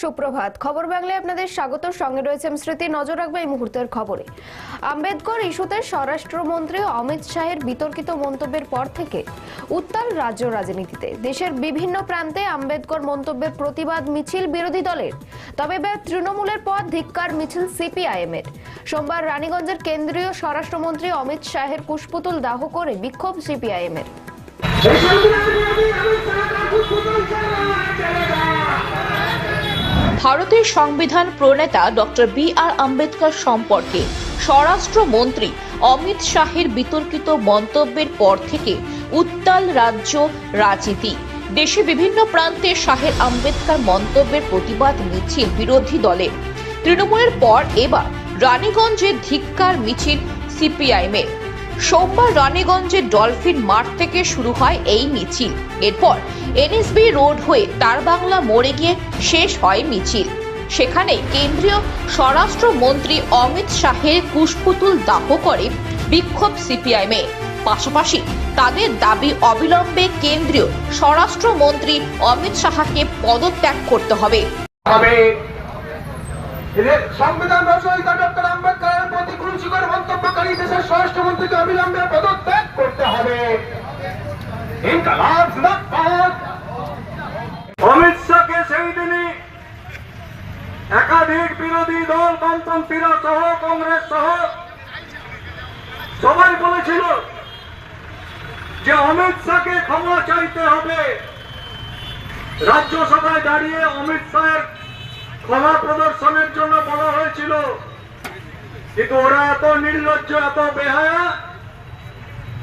সুপ্রভাত। খবর বাংলায় আপনাদের স্বাগত। সঙ্গে রয়েছে স্মৃতি। নজর রাখবে এই মুহূর্তের খবরে। আম্বেদকর ইস্যুতে স্বরাষ্ট্রমন্ত্রী অমিত শাহের বিতর্কিত মন্তব্যের পর থেকে উত্তাল রাজ্য রাজনীতিতে। দেশের বিভিন্ন প্রান্তে আম্বেদকর মন্তব্যের প্রতিবাদ মিছিল বিরোধী দলের। তবে এবার তৃণমূলের পর ধিক্কার মিছিল সিপিআইএম এর সোমবার রানীগঞ্জের কেন্দ্রীয় স্বরাষ্ট্রমন্ত্রী অমিত শাহের কুশপুতুল দাহ করে বিক্ষোভ সিপিআইএম এর ভারতের সংবিধান প্রণেতা ডক্টর বি আর আম্বেদকর সম্পর্কে স্বরাষ্ট্রমন্ত্রী অমিত শাহের বিতর্কিত মন্তব্যের পর থেকে উত্তাল রাজ্য রাজনীতি। দেশে বিভিন্ন প্রান্তে শাহের আম্বেদকর মন্তব্যের প্রতিবাদ মিছিল বিরোধী দলের। তৃণমূলের পর এবার রানীগঞ্জে ধিক্কার মিছিল সিপিআইএমের সোমবার রানীগঞ্জের ডলফিন মাঠ থেকে শুরু হয় এই মিছিল। এরপর এনএসবি রোড হয়ে তারবাংলা মোড়ে গিয়ে শেষ হয় মিছিল। সেখানে কেন্দ্রীয় স্বরাষ্ট্রমন্ত্রী অমিত শাহের কুশপুতুল দাহ করে বিক্ষোভ সিপিআইএমে পাশাপাশি তাদের দাবি অবিলম্বে কেন্দ্রীয় স্বরাষ্ট্রমন্ত্রী অমিত শাহকে পদত্যাগ করতে হবে। সংবিধান রচয়িতা ডক্টর আম্বেদকরের প্রতি কুরুচিকর মন্তব্যকারী দেশের স্বরাষ্ট্রমন্ত্রীকে অবিলম্বে পদত্যাগ করতে হবে। অমিত শাহকে সেই দিনই একাধিক বিরোধী দল বামপন্থীরা সহ, কংগ্রেস সহ সবাই বলেছিল যে অমিত শাহকে ক্ষমা চাইতে হবে। রাজ্যসভায় দাঁড়িয়ে অমিত শাহের ক্ষমা প্রদর্শনের জন্য বলা হয়েছিল। কিন্তু ওরা এত নির্লজ্জ এত বেহায়া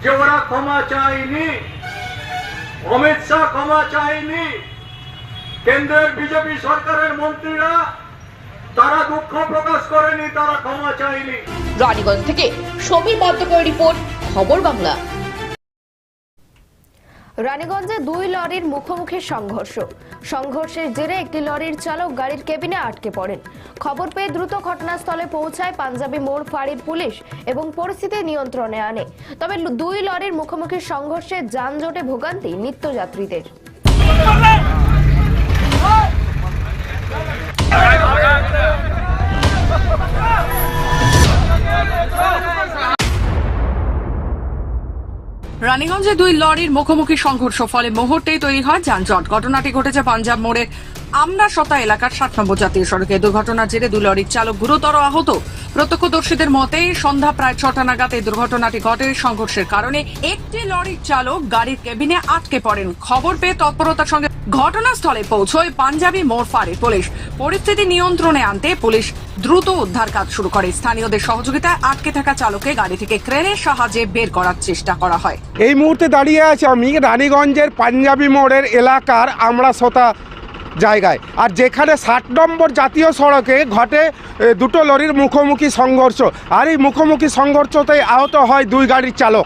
যে ওরা ক্ষমা চায়নি অমিত শাহ ক্ষমা চায়নি কেন্দ্রের বিজেপি সরকারের মন্ত্রীরা তারা দুঃখ প্রকাশ করেনি তারা ক্ষমা চায়নি রানীগঞ্জ থেকে সমীর বদ্ধকর রিপোর্ট, খবর বাংলা। রানীগঞ্জে দুই লরির মুখোমুখি সংঘর্ষ। সংঘর্ষের জেরে একটি লরির চালক গাড়ির কেবিনে আটকে পড়েন। খবর পেয়ে দ্রুত ঘটনাস্থলে পৌঁছায় পাঞ্জাবি মোড় ফাঁড়ির পুলিশ এবং পরিস্থিতি নিয়ন্ত্রণে আনে। তবে দুই লরির মুখোমুখি সংঘর্ষে যানজটে ভোগান্তি নিত্যযাত্রীদের। রানীগঞ্জে দুই লরির মুখোমুখি সংঘর্ষ ফলে মুহূর্তেই তৈরি হয় যানজট। ঘটনাটি ঘটেছে পাঞ্জাব মোড়ে আমরা শতা এলাকার ষাট নম্বর জাতীয় সড়কে দুর্ঘটনার জেরে দুই লরির চালক গুরুতর আহত। প্রত্যক্ষদর্শীদের মতে, সন্ধ্যা প্রায় ছটা নাগাদ এই দুর্ঘটনাটি ঘটে সংঘর্ষের কারণে একটি লরির চালক গাড়ির কেবিনে আটকে পড়েন। খবর পেয়ে তৎপরতার সঙ্গে ঘটনাস্থলে পৌঁছয় পাঞ্জাবি মোড় ফাঁড়ির পুলিশ। পরিস্থিতি নিয়ন্ত্রণে আনতে পুলিশ দ্রুত উদ্ধার কাজ শুরু করে। স্থানীয়দের সহযোগিতায় আটকে থাকা চালককে গাড়ি থেকে ক্রেনের সাহায্যে বের করার চেষ্টা করা হয়। এই মুহূর্তে দাঁড়িয়ে আছি আমি রানীগঞ্জের পাঞ্জাবি মোড়ের এলাকার আমরা সোতা জায়গায়। আর যেখানে ষাট নম্বর জাতীয় সড়কে ঘটে দুটো লরির মুখোমুখি সংঘর্ষ। আর এই মুখোমুখি সংঘর্ষতে আহত হয় দুই গাড়ির চালক।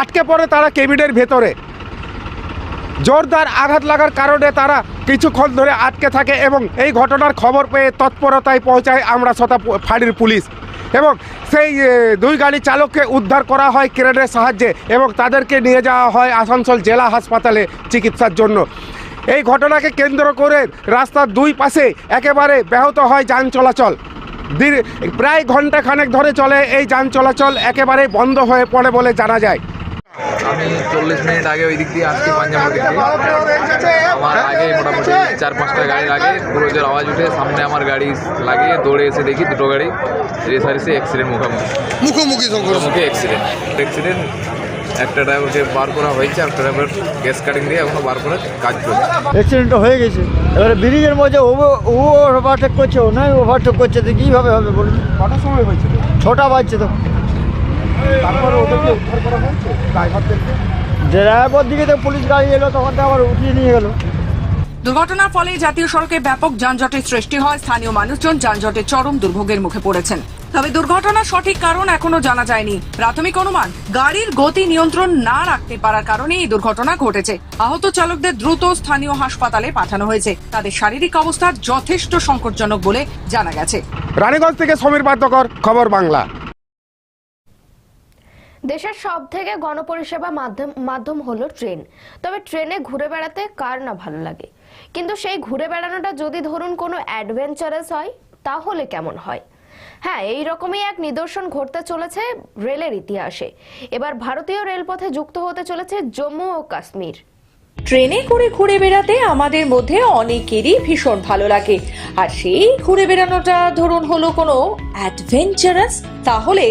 আটকে পড়ে তারা কেবিনের ভেতরে। জোরদার আঘাত লাগার কারণে তারা কিছুক্ষণ ধরে আটকে থাকে এবং এই ঘটনার খবর পেয়ে তৎপরতায় পৌঁছায় আমরা সতা ফাঁড়ির পুলিশ। এবং সেই দুই গাড়ি চালককে উদ্ধার করা হয় ক্রেনের সাহায্যে এবং তাদেরকে নিয়ে যাওয়া হয় আসানসোল জেলা হাসপাতালে চিকিৎসার জন্য। এই ঘটনাকে কেন্দ্র করে রাস্তার দুই পাশে একেবারে ব্যাহত হয় যান চলাচল। প্রায় ঘণ্টা খানেক ধরে চলে এই যান চলাচল একেবারে বন্ধ হয়ে পড়ে বলে জানা যায়। আমি চল্লিশ মিনিট আগে ওই দিক দিয়ে আসছি পাঞ্জাবের দিক দিয়ে। আমার আগে মোটামুটি চার পাঁচটা গাড়ির আগে পুরো জোর আওয়াজ উঠে সামনে আমার গাড়ি লাগিয়ে দৌড়ে এসে দেখি দুটো গাড়ি রেসারেসে অ্যাক্সিডেন্ট মুখোমুখি। মুখোমুখি অ্যাক্সিডেন্ট অ্যাক্সিডেন্ট একটা ড্রাইভারকে বার করা হয়েছে একটা ড্রাইভার গ্যাস কাটিং দিয়ে এখনও বার করে কাজ চলছে অ্যাক্সিডেন্টটা হয়ে গেছে। এবারে ব্রিজের মধ্যে ও ও ওভারটেক করছে ও নয় ওভারটেক করছে তো কীভাবে হবে বলুন? কটার সময় হয়েছিল ছটা বাজছে তো। তারপরে ওদেরকে উদ্ধার করা হয়েছে? ড্রাইভারদেরকে ড্রাইভার দিকে তো পুলিশ গাড়ি এলো তখন তো আবার উঠিয়ে নিয়ে গেলো। দুর্ঘটনার ফলে জাতীয় সড়কে ব্যাপক যানজটের সৃষ্টি হয়। স্থানীয় মানুষজন যানজটে চরম দুর্ভোগের মুখে পড়েছেন। তবে দুর্ঘটনার সঠিক কারণ এখনও জানা যায়নি। প্রাথমিক অনুমান গাড়ির গতি নিয়ন্ত্রণ না রাখতে পারার কারণে এই দুর্ঘটনা ঘটেছে। আহত চালকদের দ্রুত স্থানীয় হাসপাতালে পাঠানো হয়েছে। তাদের শারীরিক অবস্থা যথেষ্ট সংকটজনক বলে জানা গেছে। রানীগঞ্জ থেকে সমীর বাদ্যকর খবর বাংলা। দেশের সব থেকে গণপরিষেবা মাধ্যম মাধ্যম হলো ট্রেন। তবে ট্রেনে ঘুরে বেড়াতে কার না ভালো লাগে? কিন্তু সেই ঘুরে বেড়ানোটা যদি ধরুন কোনো অ্যাডভেঞ্চারাস হয় তাহলে কেমন হয়? হ্যাঁ এই রকমই এক নিদর্শন ঘটতে চলেছে রেলের ইতিহাসে। এবার ভারতীয় রেলপথে যুক্ত হতে চলেছে জম্মু ও কাশ্মীর। ট্রেনে করে ঘুরে বেড়াতে আমাদের মধ্যে অনেকেরই ভীষণ ভালো লাগে। আর সেই ঘুরে বেড়ানোটা ধরুন হলো কোনো অ্যাডভেঞ্চারাস তাহলে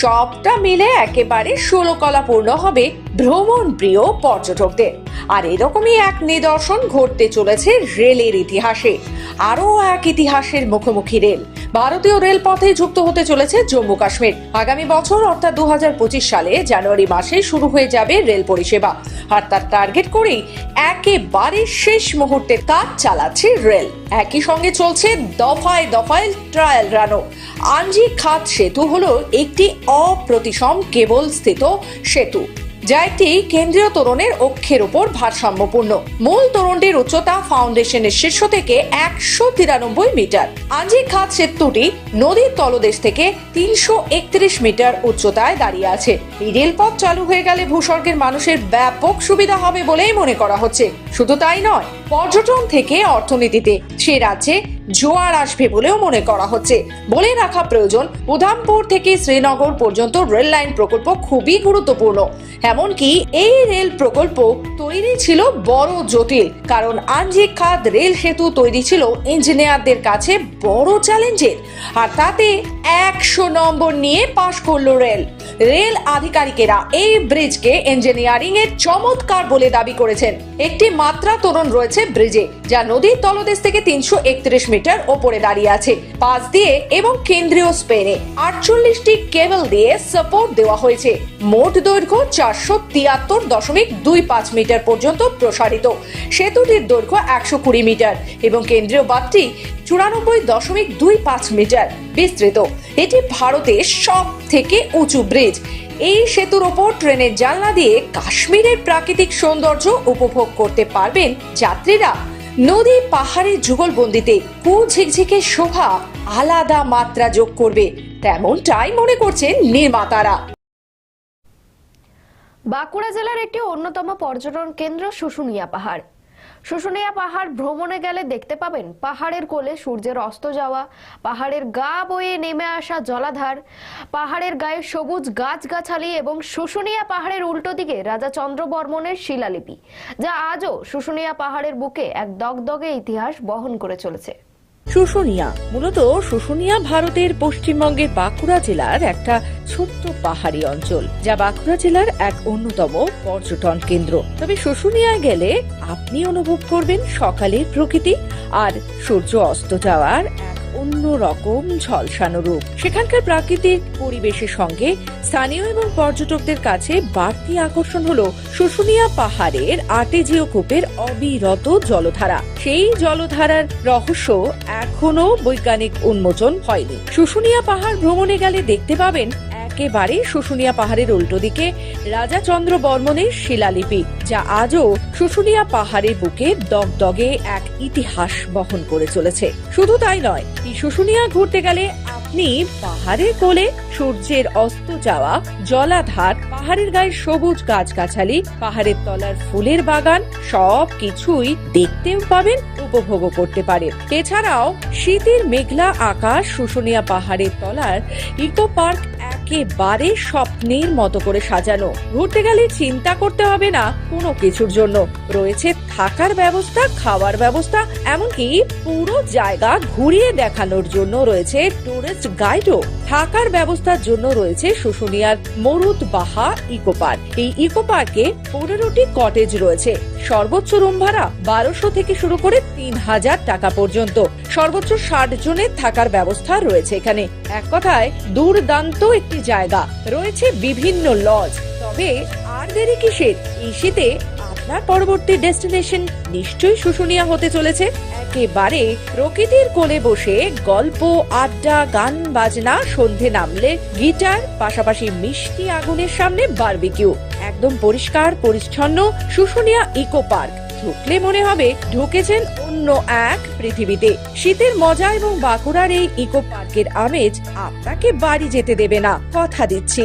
সবটা মিলে একেবারে ষোলকলাপূর্ণ হবে। ভ্রমণ প্রিয় পর্যটকদের। আর এরকমই এক নিদর্শন ঘটতে চলেছে রেলের ইতিহাসে। আরও এক ইতিহাসের মুখোমুখি রেল। ভারতীয় রেলপথে যুক্ত হতে চলেছে জম্মু কাশ্মীর। আগামী বছর, অর্থাৎ দু হাজার পঁচিশ সালে, জানুয়ারি মাসে শুরু হয়ে যাবে রেল পরিষেবা। আর তার টার্গেট করেই একেবারে শেষ মুহূর্তে কাজ চালাচ্ছে রেল। একই সঙ্গে চলছে দফায় দফায় ট্রায়াল রানও আঞ্জি খাত সেতু হলো একটি অপ্রতিসম কেবল স্থিত সেতু। যা একটি কেন্দ্রীয় তোরণের অক্ষের উপর ভারসাম্যপূর্ণ। মূল তোরণটির উচ্চতা ফাউন্ডেশনের শীর্ষ থেকে একশো তিরানব্বই মিটার। আঞ্জি খাত সেতুটি নদীর তলদেশ থেকে তিনশো একত্রিশ মিটার উচ্চতায় দাঁড়িয়ে আছে। এই রেলপথ চালু হয়ে গেলে ভূস্বর্গের মানুষের ব্যাপক সুবিধা হবে বলেই মনে করা হচ্ছে। শুধু তাই নয়, পর্যটন থেকে অর্থনীতিতে সে রাজ্যে জোয়ার আসবে বলেও মনে করা হচ্ছে। বলে রাখা প্রয়োজন, উধামপুর থেকে শ্রীনগর পর্যন্ত রেল লাইন প্রকল্প খুবই গুরুত্বপূর্ণ। এমনকি এই রেল প্রকল্প তৈরি ছিল বড় জটিল, কারণ আঞ্জিক খাত রেল সেতু তৈরি ছিল ইঞ্জিনিয়ারদের কাছে বড় চ্যালেঞ্জের। আর তাতে একশো নম্বর নিয়ে পাশ করল রেল। রেল আধিকারিকেরা এই ব্রিজকে ইঞ্জিনিয়ারিং এর চমৎকার বলে দাবি করেছেন। একটি মাত্রা তোরণ রয়েছে ব্রিজে, যা নদীর তলদেশ থেকে তিনশো একত্রিশ মিটার ওপরে দাঁড়িয়ে আছে। পাশ দিয়ে এবং কেন্দ্রীয় স্পেনে আটচল্লিশটি কেবল দিয়ে সাপোর্ট দেওয়া হয়েছে। মোট দৈর্ঘ্য চারশো তিয়াত্তর দশমিক দুই পাঁচ মিটার পর্যন্ত প্রসারিত। সেতুটির দৈর্ঘ্য একশো কুড়ি মিটার এবং কেন্দ্রীয় বাঁধটি চুরানব্বই দশমিক দুই পাঁচ মিটার বিস্তৃত। এটি ভারতের সব থেকে উঁচু ব্রিজ এই সেতুর ওপর ট্রেনের জানলা দিয়ে কাশ্মীরের প্রাকৃতিক সৌন্দর্য উপভোগ করতে পারবেন যাত্রীরা। নদী পাহাড়ের যুগলবন্দিতে কু ঝিকঝিকে শোভা আলাদা মাত্রা যোগ করবে, তেমনটাই মনে করছেন নির্মাতারা। বাঁকুড়া জেলার একটি অন্যতম পর্যটন কেন্দ্র শুশুনিয়া পাহাড়। শুশুনিয়া পাহাড় ভ্রমণে গেলে দেখতে পাবেন পাহাড়ের কোলে সূর্যের অস্ত যাওয়া, পাহাড়ের গা বয়ে নেমে আসা জলাধার, পাহাড়ের গায়ে সবুজ গাছগাছালি এবং শুশুনিয়া পাহাড়ের উল্টো দিকে রাজা চন্দ্রবর্মনের শিলালিপি, যা আজও শুশুনিয়া পাহাড়ের বুকে এক দগদগে ইতিহাস বহন করে চলেছে। শুশুনিয়া। মূলত শুশুনিয়া ভারতের পশ্চিমবঙ্গের বাঁকুড়া জেলার একটা ছোট্ট পাহাড়ি অঞ্চল, যা বাঁকুড়া জেলার এক অন্যতম পর্যটন কেন্দ্র। তবে শুশুনিয়ায় গেলে আপনি অনুভব করবেন সকালের প্রকৃতি আর সূর্য অস্ত যাওয়ার এক অন্য রকম ঝলসানো রূপ। সেখানকার প্রাকৃতিক পরিবেশের সঙ্গে স্থানীয় এবং পর্যটকদের কাছে বাড়তি আকর্ষণ হলো শুশুনিয়া পাহাড়ের আটেজিও কূপের অবিরত জলধারা। সেই জলধারার রহস্য এখনও বৈজ্ঞানিক উন্মোচন হয়নি। শুশুনিয়া পাহাড় ভ্রমণে গেলে দেখতে পাবেন একেবারে শুশুনিয়া পাহাড়ের উল্টো দিকে রাজা চন্দ্র বর্মনের শিলালিপি, যা আজও শুশুনিয়া পাহাড়ের বুকে দগদগে এক ইতিহাস বহন করে চলেছে। শুধু তাই নয়, এই শুশুনিয়া ঘুরতে গেলে আপনি পাহাড়ের কোলে সূর্যের অস্ত যাওয়া জলাধার, পাহাড়ের গায়ে সবুজ গাছগাছালি, পাহাড়ের তলার ফুলের বাগান, সব কিছুই দেখতেও পাবেন, উপভোগও করতে পারেন। এছাড়াও শীতের মেঘলা আকাশ, শুশুনিয়া পাহাড়ের তলার ইকো পার্ক একেবারে স্বপ্নের মতো করে সাজানো। ঘুরতে গেলে চিন্তা করতে হবে না কোনো কিছুর জন্য। রয়েছে থাকার ব্যবস্থা, খাওয়ার ব্যবস্থা, এমনকি পুরো জায়গা ঘুরিয়ে দেখানোর জন্য রয়েছে টুরিস্ট গাইডও থাকার ব্যবস্থার জন্য রয়েছে শুশুনিয়ার মরুদ বাহা ইকো পার্ক এই ইকো পার্কে পনেরোটি কটেজ রয়েছে। সর্বোচ্চ রুম ভাড়া বারোশো থেকে শুরু করে তিন হাজার টাকা পর্যন্ত। সর্বোচ্চ ষাট জনের থাকার ব্যবস্থা রয়েছে এখানে। এক কথায়, দুর্দান্ত একটি জায়গা। রয়েছে বিভিন্ন লজ তবে আর দেরি কিসের? এই শীতে আপনার পরবর্তী ডেস্টিনেশন নিশ্চয়ই শুশুনিয়া হতে চলেছে। একেবারে প্রকৃতির কোলে বসে গল্প, আড্ডা, গান, বাজনা, সন্ধে নামলে গিটার, পাশাপাশি মিষ্টি আগুনের সামনে বারবিকিউ। একদম পরিষ্কার, পরিচ্ছন্ন শুশুনিয়া ইকো পার্ক। ঢুকলে মনে হবে ঢুকেছেন অন্য এক পৃথিবীতে। শীতের মজা এবং বাঁকুড়ার এই ইকো পার্কের আমেজ আপনাকে বাড়ি যেতে দেবে না। কথা দিচ্ছি।